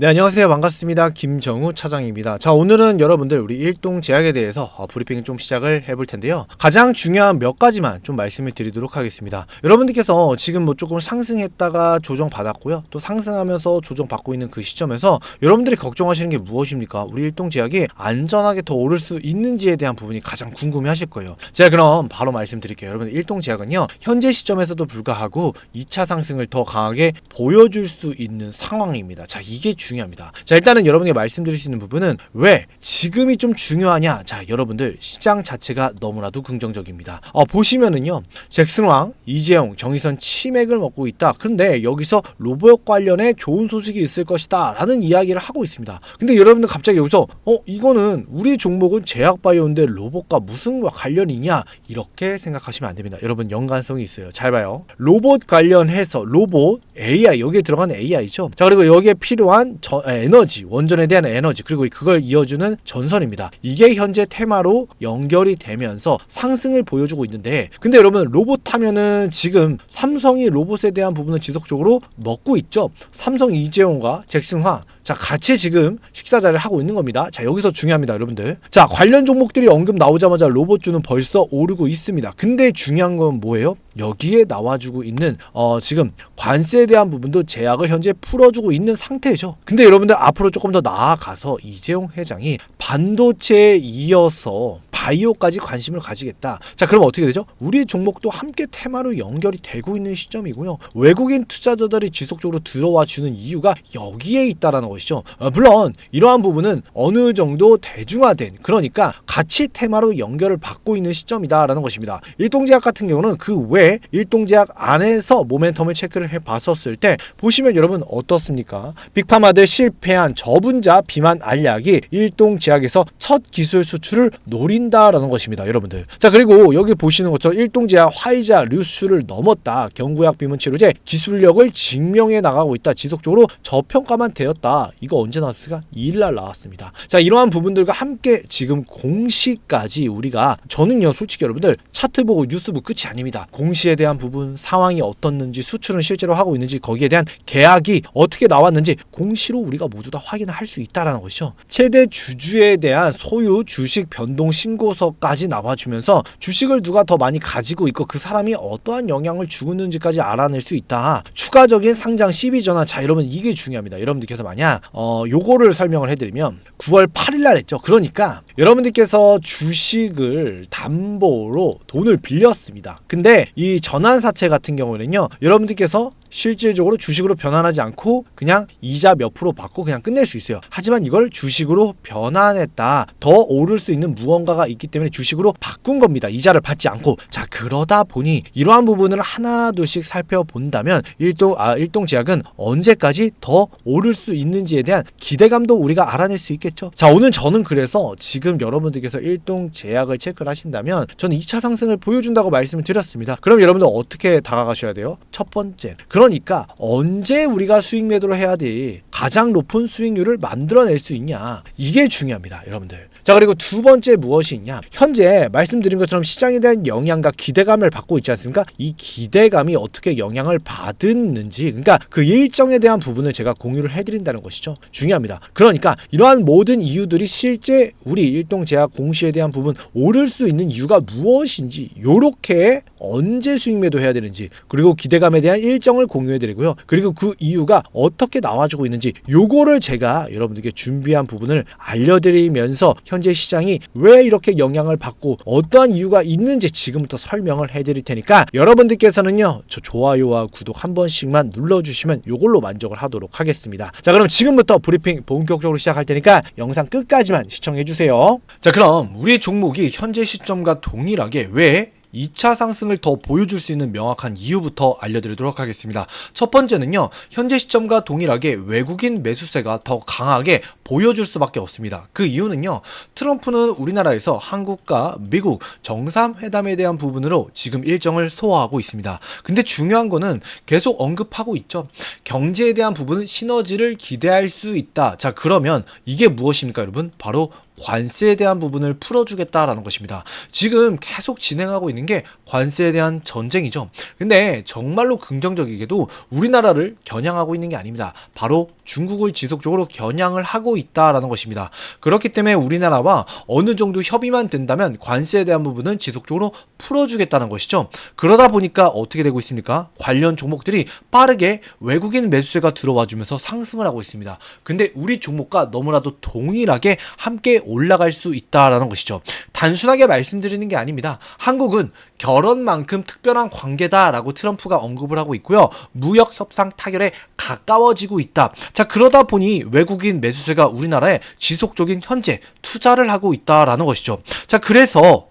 네 안녕하세요. 반갑습니다. 김정우 차장입니다. 자 오늘은 여러분들 우리 일동 제약에 대해서 어, 브리핑을 좀 시작을 해볼 텐데요. 가장 중요한 몇 가지만 좀 말씀을 드리도록 하겠습니다. 여러분들께서 지금 뭐 조금 상승했다가 조정 받았고요. 또 상승하면서 조정 받고 있는 그 시점에서 여러분들이 걱정하시는 게 무엇입니까? 우리 일동 제약이 안전하게 더 오를 수 있는지에 대한 부분이 가장 궁금해 하실 거예요. 제가 그럼 바로 말씀드릴게요. 여러분 일동 제약은요 현재 시점에서도 불구하고 2차 상승을 더 강하게 보여줄 수 있는 상황입니다. 자 이게 중요합니다. 자, 일단은 여러분에게 말씀드릴 수 있는 부분은 왜 지금이 좀 중요하냐? 자, 여러분들 시장 자체가 너무나도 긍정적입니다. 어, 보시면은요. 잭슨왕, 이재용, 정의선 치맥을 먹고 있다. 근데 여기서 로봇 관련해 좋은 소식이 있을 것이다. 라는 이야기를 하고 있습니다. 근데 여러분들 갑자기 여기서 어, 이거는 우리 종목은 제약바이오인데 로봇과 무슨 관련이냐? 이렇게 생각하시면 안 됩니다. 여러분 연관성이 있어요. 잘 봐요. 로봇 관련해서 로봇, AI 여기에 들어가는 AI죠. 자, 그리고 여기에 필요한 저, 에너지, 원전에 대한 에너지, 그리고 그걸 이어주는 전선입니다. 이게 현재 테마로 연결이 되면서 상승을 보여주고 있는데, 근데 여러분, 로봇 하면은 지금 삼성이 로봇에 대한 부분을 지속적으로 먹고 있죠. 삼성 이재용과 잭슨화, 자, 같이 지금 식사 자리를 하고 있는 겁니다. 자, 여기서 중요합니다, 여러분들. 자, 관련 종목들이 언급 나오자마자 로봇주는 벌써 오르고 있습니다. 근데 중요한 건 뭐예요? 여기에 나와주고 있는 어, 지금 관세에 대한 부분도 제약을 현재 풀어주고 있는 상태죠. 근데 여러분들 앞으로 조금 더 나아가서 이재용 회장이 반도체에 이어서 바이오까지 관심을 가지겠다. 자, 그럼 어떻게 되죠? 우리 종목도 함께 테마로 연결이 되고 있는 시점이고요. 외국인 투자자들이 지속적으로 들어와 주는 이유가 여기에 있다라는 것이죠. 어, 물론 이러한 부분은 어느 정도 대중화된 그러니까 같이 테마로 연결을 받고 있는 시점이다라는 것입니다. 일동제약 같은 경우는 그 외 일동제약 안에서 모멘텀을 체크를 해 봤었을 때 보시면 여러분 어떻습니까? 빅파마들 실패한 저분자 비만 알약이 일동제약에서 첫 기술 수출을 노린다라는 것입니다, 여러분들. 자 그리고 여기 보시는 것처럼 일동제약 화이자 류수를 넘었다. 경구약 비문 치료제 기술력을 증명해 나가고 있다. 지속적으로 저평가만 되었다. 이거 언제 나왔을까? 2일날 나왔습니다. 자 이러한 부분들과 함께 지금 공시까지 우리가 저는요 솔직히 여러분들 차트 보고 뉴스 보고 끝이 아닙니다. 공시에 대한 부분 상황이 어떻는지 수출은 실제로 하고 있는지 거기에 대한 계약이 어떻게 나왔는지 공시로 우리가 모두 다 확인을 할수 있다라는 것이죠. 최대 주주에 대한 소유 주식 변동 신고서까지 나와주면서 주식을 누가 더 많이 가지고 있고 그 사람이 어떠한 영향을 주고 있는지까지 알아낼 수 있다. 추가적인 상장 시비 전환 자 여러분 이게 중요합니다. 여러분들께서 만약 어 요거를 설명을 해드리면 9월 8일 날 했죠. 그러니까 여러분들께서 주식을 담보로 돈을 빌렸습니다. 근데 이 전환사채 같은 경우는요, 여러분들께서 실질적으로 주식으로 변환하지 않고 그냥 이자 몇 프로 받고 그냥 끝낼 수 있어요. 하지만 이걸 주식으로 변환했다. 더 오를 수 있는 무언가가 있기 때문에 주식으로 바꾼 겁니다. 이자를 받지 않고. 자, 그러다 보니 이러한 부분을 하나둘씩 살펴본다면 일동 아 일동 제약은 언제까지 더 오를 수 있는지에 대한 기대감도 우리가 알아낼 수 있겠죠. 자, 오늘 저는 그래서 지금 여러분들께서 일동 제약을 체크를 하신다면 저는 2차 상승을 보여준다고 말씀을 드렸습니다. 그럼 여러분들 어떻게 다가가셔야 돼요? 첫 번째. 그 러니까 언제 우리가 수익 매도를 해야 돼? 가장 높은 수익률을 만들어낼 수 있냐? 이게 중요합니다, 여러분들. 자 그리고 두 번째 무엇이 있냐? 현재 말씀드린 것처럼 시장에 대한 영향과 기대감을 받고 있지 않습니까? 이 기대감이 어떻게 영향을 받았는지, 그러니까 그 일정에 대한 부분을 제가 공유를 해드린다는 것이죠. 중요합니다. 그러니까 이러한 모든 이유들이 실제 우리 일동제약 공시에 대한 부분 오를 수 있는 이유가 무엇인지, 요렇게 언제 수익 매도해야 되는지, 그리고 기대감에 대한 일정을 공유해 드리고요. 그리고 그 이유가 어떻게 나와주고 있는지, 요거를 제가 여러분들께 준비한 부분을 알려드리면서 현재 시장이 왜 이렇게 영향을 받고 어떠한 이유가 있는지 지금부터 설명을 해드릴 테니까 여러분들께서는요 저 좋아요와 구독 한 번씩만 눌러주시면 요걸로 만족을 하도록 하겠습니다 자 그럼 지금부터 브리핑 본격적으로 시작할 테니까 영상 끝까지만 시청해 주세요 자 그럼 우리 종목이 현재 시점과 동일하게 왜 2차 상승을 더 보여줄 수 있는 명확한 이유부터 알려드리도록 하겠습니다. 첫 번째는요, 현재 시점과 동일하게 외국인 매수세가 더 강하게 보여줄 수밖에 없습니다. 그 이유는요, 트럼프는 우리나라에서 한국과 미국 정상회담에 대한 부분으로 지금 일정을 소화하고 있습니다. 근데 중요한 거는 계속 언급하고 있죠. 경제에 대한 부분은 시너지를 기대할 수 있다. 자, 그러면 이게 무엇입니까, 여러분? 바로 관세에 대한 부분을 풀어주겠다라는 것입니다. 지금 계속 진행하고 있는 게 관세에 대한 전쟁이죠. 근데 정말로 긍정적이게도 우리나라를 겨냥하고 있는 게 아닙니다. 바로 중국을 지속적으로 겨냥을 하고 있다라는 것입니다. 그렇기 때문에 우리나라와 어느 정도 협의만 된다면 관세에 대한 부분은 지속적으로 풀어주겠다는 것이죠. 그러다 보니까 어떻게 되고 있습니까? 관련 종목들이 빠르게 외국인 매수세가 들어와 주면서 상승을 하고 있습니다. 근데 우리 종목과 너무나도 동일하게 함께 올라갈 수 있다라는 것이죠. 단순하게 말씀드리는 게 아닙니다. 한국은 결혼만큼 특별한 관계다라고 트럼프가 언급을 하고 있고요. 무역 협상 타결에 가까워지고 있다. 자, 그러다 보니 외국인 매수세가 우리나라에 지속적인 현재 투자를 하고 있다라는 것이죠. 자, 그래서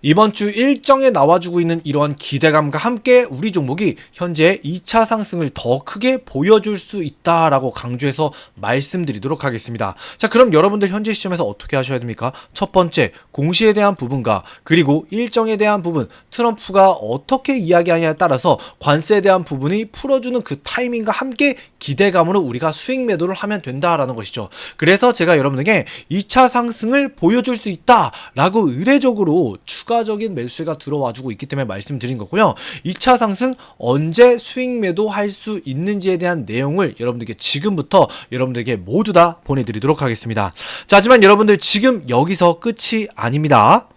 이번 주 일정에 나와주고 있는 이러한 기대감과 함께 우리 종목이 현재 2차 상승을 더 크게 보여줄 수 있다라고 강조해서 말씀드리도록 하겠습니다. 자, 그럼 여러분들 현재 시점에서 어떻게 하셔야 됩니까? 첫 번째, 공시에 대한 부분과 그리고 일정에 대한 부분, 트럼프가 어떻게 이야기하냐에 따라서 관세에 대한 부분이 풀어주는 그 타이밍과 함께 기대감으로 우리가 수익 매도를 하면 된다라는 것이죠. 그래서 제가 여러분에게 2차 상승을 보여줄 수 있다라고 의례적으로 추가적인 매수세가 들어와주고 있기 때문에 말씀드린 거고요. 2차 상승 언제 수익 매도 할 수 있는지에 대한 내용을 여러분들께 지금부터 여러분들에게 모두 다 보내드리도록 하겠습니다. 자, 하지만 여러분들 지금 여기서 끝이 아닙니다.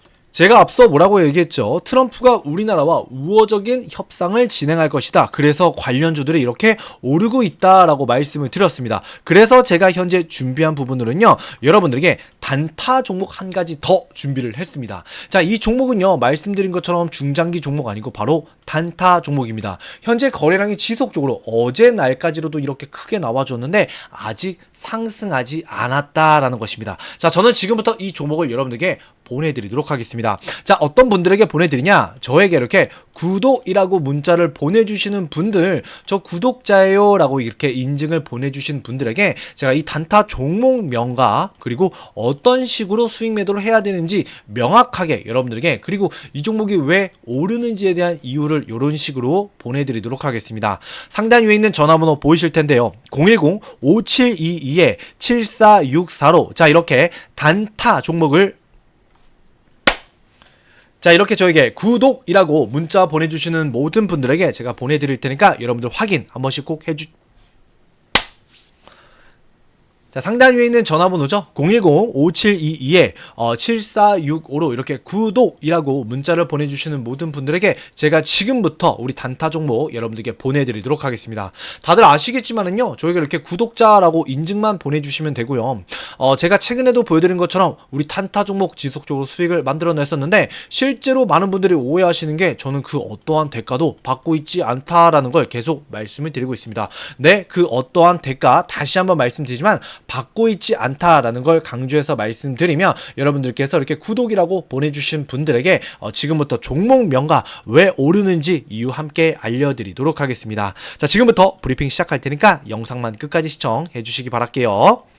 제가 앞서 뭐라고 얘기했죠? 트럼프가 우리나라와 우호적인 협상을 진행할 것이다. 그래서 관련주들이 이렇게 오르고 있다라고 말씀을 드렸습니다. 그래서 제가 현재 준비한 부분으로는요, 여러분들에게 단타 종목 한 가지 더 준비를 했습니다. 자, 이 종목은요, 말씀드린 것처럼 중장기 종목 아니고 바로 단타 종목입니다. 현재 거래량이 지속적으로 어제 날까지로도 이렇게 크게 나와줬는데 아직 상승하지 않았다라는 것입니다. 자, 저는 지금부터 이 종목을 여러분들에게 보내드리도록 하겠습니다. 자, 어떤 분들에게 보내드리냐? 저에게 이렇게 구독이라고 문자를 보내주시는 분들, 저 구독자예요 라고 이렇게 인증을 보내주신 분들에게 제가 이 단타 종목명과 그리고 어떤 식으로 수익 매도를 해야 되는지 명확하게 여러분들에게 그리고 이 종목이 왜 오르는지에 대한 이유를 이런 식으로 보내드리도록 하겠습니다. 상단 위에 있는 전화번호 보이실 텐데요. 010-5722-7464로 자, 이렇게 단타 종목을 자 이렇게 저에게 구독이라고 문자 보내주시는 모든 분들에게 제가 보내드릴 테니까 여러분들 확인 한 번씩 꼭 해주 자, 상단 위에 있는 전화번호죠. 010-5722-7465로 이렇게 구독이라고 문자를 보내주시는 모든 분들에게 제가 지금부터 우리 단타 종목 여러분들께 보내드리도록 하겠습니다. 다들 아시겠지만은요, 저희가 이렇게 구독자라고 인증만 보내주시면 되고요. 어, 제가 최근에도 보여드린 것처럼 우리 단타 종목 지속적으로 수익을 만들어냈었는데 실제로 많은 분들이 오해하시는 게 저는 그 어떠한 대가도 받고 있지 않다라는 걸 계속 말씀을 드리고 있습니다. 네, 그 어떠한 대가 다시 한번 말씀드리지만 받고 있지 않다라는 걸 강조해서 말씀드리며 여러분들께서 이렇게 구독이라고 보내주신 분들에게 어, 지금부터 종목명과 왜 오르는지 이유 함께 알려드리도록 하겠습니다. 자, 지금부터 브리핑 시작할 테니까 영상만 끝까지 시청해 주시기 바랄게요.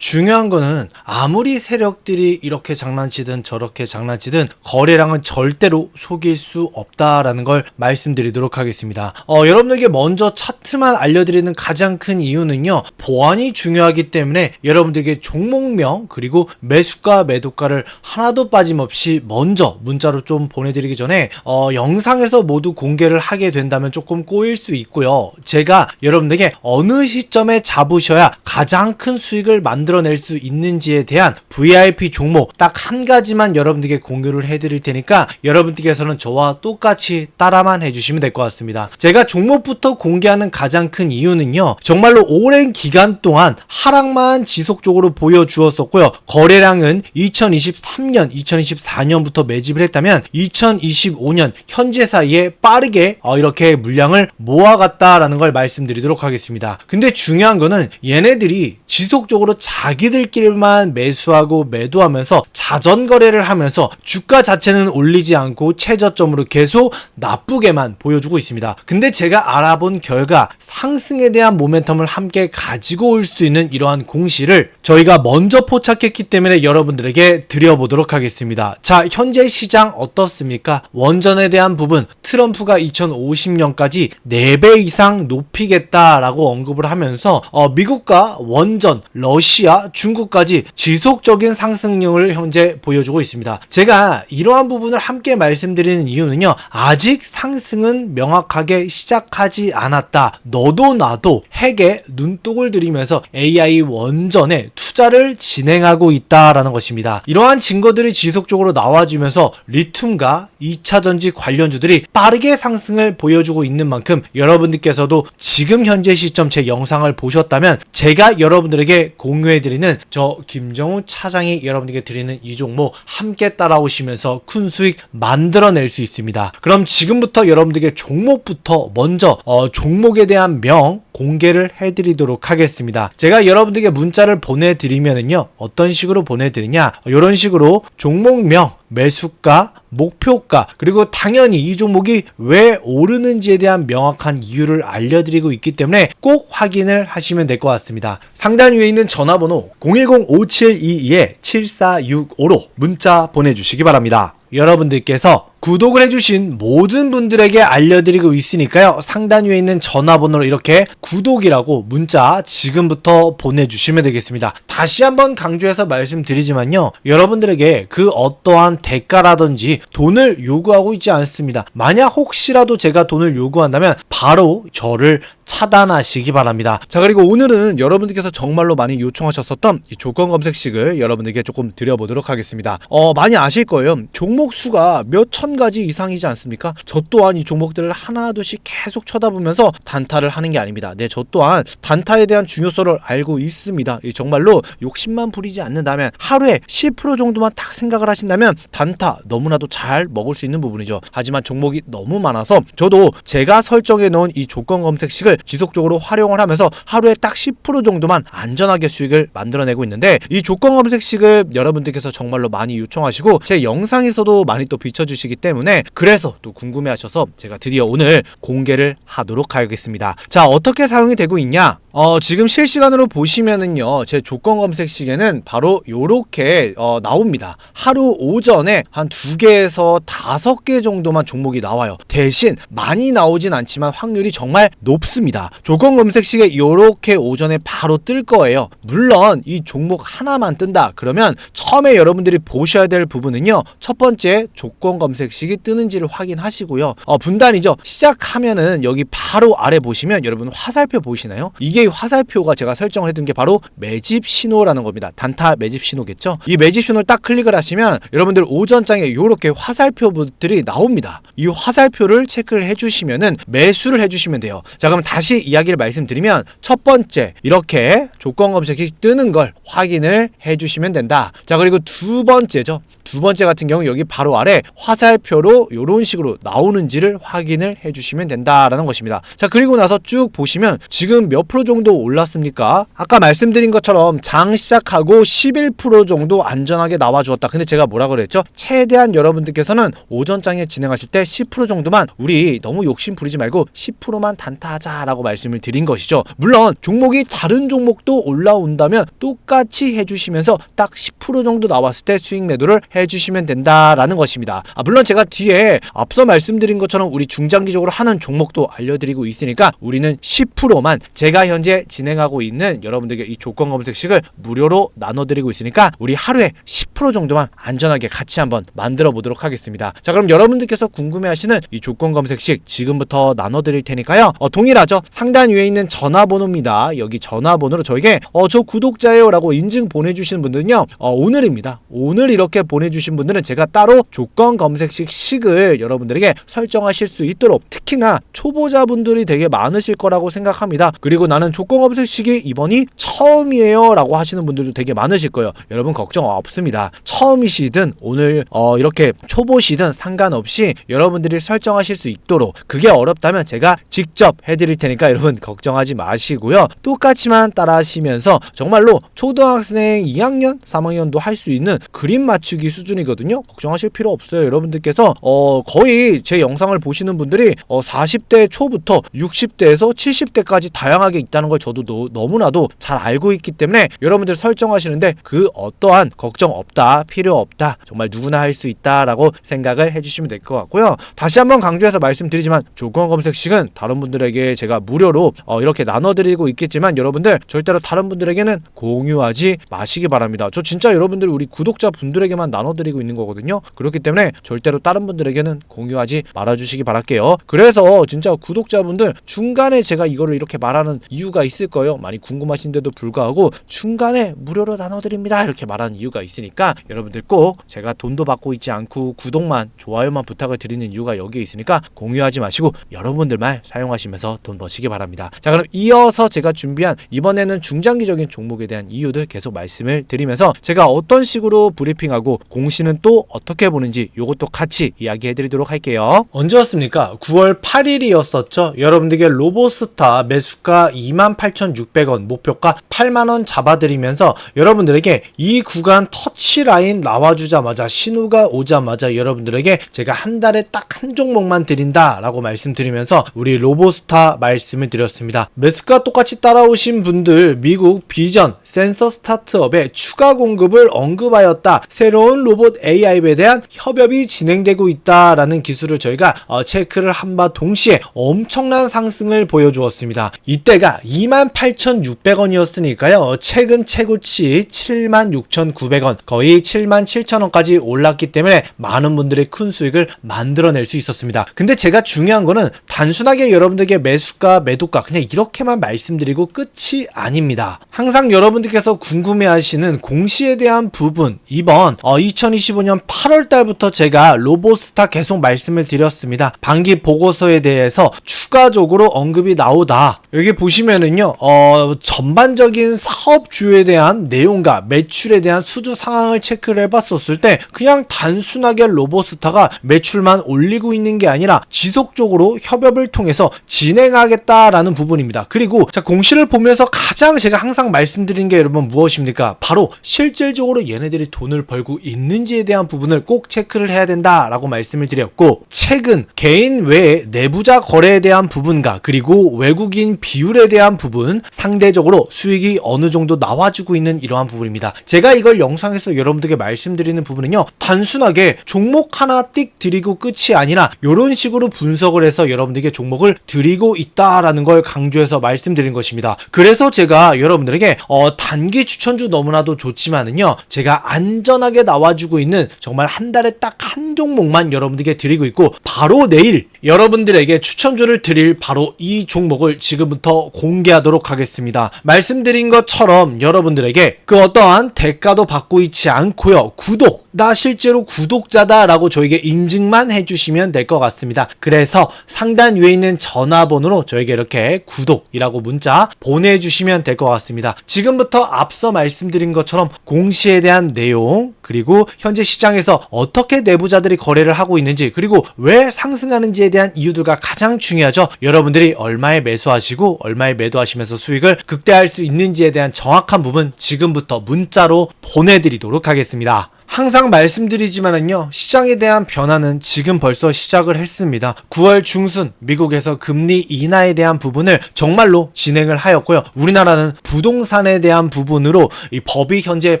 중요한 거는 아무리 세력들이 이렇게 장난치든 저렇게 장난치든 거래량은 절대로 속일 수 없다라는 걸 말씀드리도록 하겠습니다. 어, 여러분에게 먼저 차트만 알려드리는 가장 큰 이유는요. 보안이 중요하기 때문에 여러분들에게 종목명 그리고 매수가 매도가를 하나도 빠짐없이 먼저 문자로 좀 보내드리기 전에 어, 영상에서 모두 공개를 하게 된다면 조금 꼬일 수 있고요. 제가 여러분들에게 어느 시점에 잡으셔야 가장 큰 수익을 만들어낼 수 있는지에 대한 VIP 종목 딱 한 가지만 여러분들께 공유를 해드릴 테니까 여러분들께서는 저와 똑같이 따라만 해주시면 될 것 같습니다. 제가 종목부터 공개하는 가장 큰 이유는요. 정말로 오랜 기간 동안 하락만 지속적으로 보여주었었고요. 거래량은 2023년, 2024년부터 매집을 했다면 2025년 현재 사이에 빠르게 어, 이렇게 물량을 모아갔다라는 걸 말씀드리도록 하겠습니다. 근데 중요한 거는 얘네들이 지속적으로 자기들끼리만 매수하고 매도하면서 자전 거래를 하면서 주가 자체는 올리지 않고 최저점으로 계속 나쁘게만 보여주고 있습니다. 근데 제가 알아본 결과 상승에 대한 모멘텀을 함께 가지고 올 수 있는 이러한 공시를 저희가 먼저 포착했기 때문에 여러분들에게 드려보도록 하겠습니다. 자, 현재 시장 어떻습니까? 원전에 대한 부분, 트럼프가 2050년까지 4배 이상 높이겠다라고 언급을 하면서 어, 미국과 원전, 러시아, 중국까지 지속적인 상승률을 현재 보여주고 있습니다. 제가 이러한 부분을 함께 말씀드리는 이유는요. 아직 상승은 명확하게 시작하지 않았다. 너도 나도 핵에 눈독을 들이면서 AI 원전에 투자를 진행하고 있다라는 것입니다. 이러한 증거들이 지속적으로 나와주면서 리튬과 2차 전지 관련주들이 빠르게 상승을 보여주고 있는 만큼 여러분들께서도 지금 현재 시점 제 영상을 보셨다면 제가 여러분들에게 공 유해드리는 저 김정우 차장이 여러분들에게 드리는 이 종목 함께 따라오시면서 큰 수익 만들어낼 수 있습니다. 그럼 지금부터 여러분들에게 종목부터 먼저 어, 종목에 대한 명 공개를 해드리도록 하겠습니다. 제가 여러분들에게 문자를 보내드리면은요 어떤 식으로 보내드리냐 이런 식으로 종목명 매수가, 목표가, 그리고 당연히 이 종목이 왜 오르는지에 대한 명확한 이유를 알려드리고 있기 때문에 꼭 확인을 하시면 될 것 같습니다. 상단 위에 있는 전화번호 010-5722-7465로 문자 보내주시기 바랍니다. 여러분들께서 구독을 해주신 모든 분들에게 알려드리고 있으니까요. 상단 위에 있는 전화번호로 이렇게 구독이라고 문자 지금부터 보내주시면 되겠습니다. 다시 한번 강조해서 말씀드리지만요. 여러분들에게 그 어떠한 대가라든지 돈을 요구하고 있지 않습니다. 만약 혹시라도 제가 돈을 요구한다면 바로 저를 차단하시기 바랍니다. 자, 그리고 오늘은 여러분들께서 정말로 많이 요청하셨었던 이 조건 검색식을 여러분들께 조금 드려보도록 하겠습니다. 어, 많이 아실 거예요. 종목 수가 몇천 가지 이상이지 않습니까? 저 또한 이 종목들을 하나둘씩 계속 쳐다보면서 단타를 하는 게 아닙니다. 네, 저 또한 단타에 대한 중요성을 알고 있습니다. 이 정말로 욕심만 부리지 않는다면 하루에 10% 정도만 딱 생각을 하신다면 단타 너무나도 잘 먹을 수 있는 부분이죠. 하지만 종목이 너무 많아서 저도 제가 설정해 놓은 이 조건 검색식을 지속적으로 활용을 하면서 하루에 딱 10% 정도만 안전하게 수익을 만들어내고 있는데 이 조건 검색식을 여러분들께서 정말로 많이 요청하시고 제 영상에서도 많이 또 비춰주시기 때문에 그래서 또 궁금해하셔서 제가 드디어 오늘 공개를 하도록 하겠습니다. 자 어떻게 사용이 되고 있냐? 어, 지금 실시간으로 보시면은요, 제 조건 검색 시계는 바로 요렇게, 어, 나옵니다. 하루 오전에 한 두 개에서 다섯 개 정도만 종목이 나와요. 대신 많이 나오진 않지만 확률이 정말 높습니다. 조건 검색 시계 요렇게 오전에 바로 뜰 거예요. 물론 이 종목 하나만 뜬다. 그러면 처음에 여러분들이 보셔야 될 부분은요, 첫 번째 조건 검색식이 뜨는지를 확인하시고요. 어, 분단이죠. 시작하면은 여기 바로 아래 보시면 여러분 화살표 보이시나요? 이게 화살표가 제가 설정을 해둔 게 바로 매집 신호라는 겁니다. 단타 매집 신호겠죠? 이 매집 신호를 딱 클릭을 하시면 여러분들 오전장에 이렇게 화살표들이 나옵니다. 이 화살표를 체크를 해주시면은 매수를 해주시면 돼요. 자, 그럼 다시 이야기를 말씀드리면 첫 번째 이렇게 조건 검색이 뜨는 걸 확인을 해주시면 된다. 자, 그리고 두 번째죠. 두 번째 같은 경우 여기 바로 아래 화살표로 이런 식으로 나오는지를 확인을 해주시면 된다라는 것입니다. 자, 그리고 나서 쭉 보시면 지금 몇 프로 정도 올랐습니까? 아까 말씀드린 것처럼 장 시작하고 11% 정도 안전하게 나와 주었다. 근데 제가 뭐라 그랬죠? 최대한 여러분들께서는 오전장에 진행하실 때 10% 정도만 우리 너무 욕심 부리지 말고 10%만 단타하자라고 말씀을 드린 것이죠. 물론 종목이 다른 종목도 올라온다면 똑같이 해주시면서 딱 10% 정도 나왔을 때 수익 매도를 해주시면 된다라는 것입니다. 아, 물론 제가 뒤에 앞서 말씀드린 것처럼 우리 중장기적으로 하는 종목도 알려드리고 있으니까 우리는 10%만 제가 현재 진행하고 있는 여러분들에게 이 조건 검색식을 무료로 나눠드리고 있으니까 우리 하루에 10% 정도만 안전하게 같이 한번 만들어 보도록 하겠습니다. 자 그럼 여러분들께서 궁금해하시는 이 조건 검색식 지금부터 나눠드릴 테니까요. 어, 동일하죠. 상단 위에 있는 전화번호입니다. 여기 전화번호로 저에게 어, 저 구독자예요라고 인증 보내주시는 분들은요. 어, 오늘입니다. 오늘 이렇게 보내주신 분들은 제가 따로 조건 검색식 식을 여러분들에게 설정하실 수 있도록 특히나 초보자분들이 되게 많으실 거라고 생각합니다. 그리고 나는 나는 조건 검색 시기 이번이 처음이에요 라고 하시는 분들도 되게 많으실 거예요. 여러분 걱정 없습니다. 처음이시든 오늘 어, 이렇게 초보시든 상관없이 여러분들이 설정하실 수 있도록 그게 어렵다면 제가 직접 해드릴 테니까 여러분 걱정하지 마시고요. 똑같이만 따라 하시면서 정말로 초등학생 2학년, 3학년도 할 수 있는 그림 맞추기 수준이거든요. 걱정하실 필요 없어요. 여러분들께서 어, 거의 제 영상을 보시는 분들이 어, 40대 초부터 60대에서 70대까지 다양하게 있다 는 걸 저도 너, 너무나도 잘 알고 있기 때문에 여러분들 설정하시는데 그 어떠한 걱정 없다, 필요 없다, 정말 누구나 할 수 있다라고 생각을 해주시면 될 것 같고요. 다시 한번 강조해서 말씀드리지만 조건 검색식은 다른 분들에게 제가 무료로 어, 이렇게 나눠드리고 있겠지만 여러분들 절대로 다른 분들에게는 공유하지 마시기 바랍니다. 저 진짜 여러분들 우리 구독자 분들에게만 나눠드리고 있는 거거든요. 그렇기 때문에 절대로 다른 분들에게는 공유하지 말아주시기 바랄게요. 그래서 진짜 구독자분들 중간에 제가 이거를 이렇게 말하는 이유 가 있을 거예요. 많이 궁금하신데도 불구하고 중간에 무료로 나눠드립니다. 이렇게 말하는 이유가 있으니까 여러분들 꼭 제가 돈도 받고 있지 않고 구독만 좋아요만 부탁을 드리는 이유가 여기에 있으니까 공유하지 마시고 여러분들만 사용하시면서 돈 버시기 바랍니다. 자 그럼 이어서 제가 준비한 이번에는 중장기적인 종목에 대한 이유들 계속 말씀을 드리면서 제가 어떤 식으로 브리핑하고 공시는 또 어떻게 보는지 이것도 같이 이야기해 드리도록 할게요. 언제였습니까? 9월 8일이었었죠. 여러분들께 로보스타 매수가 28,600원 목표가 8만원 잡아드리면서 여러분들에게 이 구간 터치라인 나와주자마자 신호가 오자마자 여러분들에게 제가 한 달에 딱 한 종목만 드린다 라고 말씀드리면서 우리 로보스타 말씀을 드렸습니다. 매수가 똑같이 따라오신 분들 미국 비전 센서 스타트업의 추가 공급을 언급하였다. 새로운 로봇 AI에 대한 협업이 진행되고 있다라는 기술을 저희가 어, 체크를 한 바 동시에 엄청난 상승을 보여주었습니다. 이때가 28,600원이었으니까요. 최근 최고치 76,900원 거의 77,000원까지 올랐기 때문에 많은 분들의 큰 수익을 만들어낼 수 있었습니다. 근데 제가 중요한 거는 단순하게 여러분들에게 매수가 매도가 그냥 이렇게만 말씀드리고 끝이 아닙니다. 항상 여러분들께서 궁금해하시는 공시에 대한 부분 이번 어, 2025년 8월 달부터 제가 로보스타 계속 말씀을 드렸습니다. 반기 보고서에 대해서 추가적으로 언급이 나오다. 여기 보시면 은요, 어, 전반적인 사업주에 대한 내용과 매출에 대한 수주 상황을 체크를 해봤었을 때 그냥 단순하게 로보스타가 매출만 올리고 있는 게 아니라 지속적으로 협업을 통해서 진행하겠다라는 부분입니다. 그리고 자 공시를 보면서 가장 제가 항상 말씀드린 게 여러분 무엇입니까? 바로 실질적으로 얘네들이 돈을 벌고 있는지에 대한 부분을 꼭 체크를 해야 된다라고 말씀을 드렸고 최근 개인 외에 내부자 거래에 대한 부분과 그리고 외국인 비율에 대한 부분 상대적으로 수익이 어느 정도 나와주고 있는 이러한 부분입니다. 제가 이걸 영상에서 여러분들께 말씀드리는 부분은요 단순하게 종목 하나 띡 드리고 끝이 아니라 이런 식으로 분석을 해서 여러분들에게 종목을 드리고 있다라는 걸 강조해서 말씀드린 것입니다. 그래서 제가 여러분들에게 어, 단기 추천주 너무나도 좋지만은요 제가 안전하게 나와주고 있는 정말 한 달에 딱 한 종목만 여러분들에게 드리고 있고 바로 내일 여러분들에게 추천주를 드릴 바로 이 종목을 지금부터 공 개하도록 하겠습니다. 말씀드린 것처럼 여러분들에게 그 어떠한 대가도 받고 있지 않고요. 구독, 나 실제로 구독자다라고 저에게 인증만 해주시면 될 것 같습니다. 그래서 상단 위에 있는 전화번호로 저에게 이렇게 구독이라고 문자 보내주시면 될 것 같습니다. 지금부터 앞서 말씀드린 것처럼 공시에 대한 내용, 그리고 현재 시장에서 어떻게 내부자들이 거래를 하고 있는지, 그리고 왜 상승하는지에 대한 이유들과 가장 중요하죠. 여러분들이 얼마에 매수하시고 얼마에 매도하시면서 수익을 극대화할 수 있는지에 대한 정확한 부분 지금부터 문자로 보내드리도록 하겠습니다. 항상 말씀드리지만은요, 시장에 대한 변화는 지금 벌써 시작을 했습니다. 9월 중순 미국에서 금리 인하에 대한 부분을 정말로 진행을 하였고요. 우리나라는 부동산에 대한 부분으로 이 법이 현재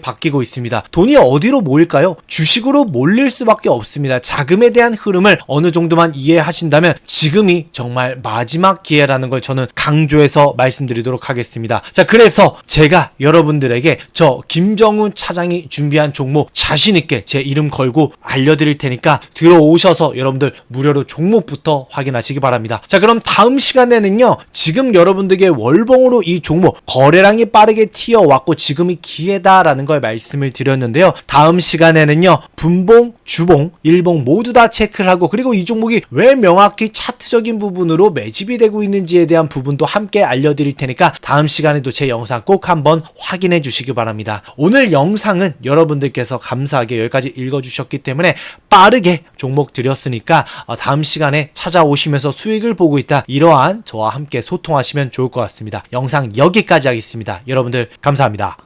바뀌고 있습니다. 돈이 어디로 모일까요? 주식으로 몰릴 수밖에 없습니다. 자금에 대한 흐름을 어느 정도만 이해하신다면 지금이 정말 마지막 기회라는 걸 저는 강조해서 말씀드리도록 하겠습니다. 자, 그래서 제가 여러분들에게 저 김정훈 차장이 준비한 종목 자신있게 제 이름 걸고 알려드릴 테니까 들어오셔서 여러분들 무료로 종목부터 확인하시기 바랍니다. 자, 그럼 다음 시간에는요, 지금 여러분들에게 월봉으로 이 종목, 거래량이 빠르게 튀어왔고 지금이 기회다라는 걸 말씀을 드렸는데요. 다음 시간에는요, 분봉, 주봉, 일봉 모두 다 체크를 하고 그리고 이 종목이 왜 명확히 차트적인 부분으로 매집이 되고 있는지에 대한 부분도 함께 알려드릴 테니까 다음 시간에도 제 영상 꼭 한번 확인해 주시기 바랍니다. 오늘 영상은 여러분들께서 감사 하게 여기까지 읽어주셨기 때문에 빠르게 종목 드렸으니까 어, 다음 시간에 찾아오시면서 수익을 보고 있다. 이러한 저와 함께 소통하시면 좋을 것 같습니다. 영상 여기까지 하겠습니다. 여러분들 감사합니다.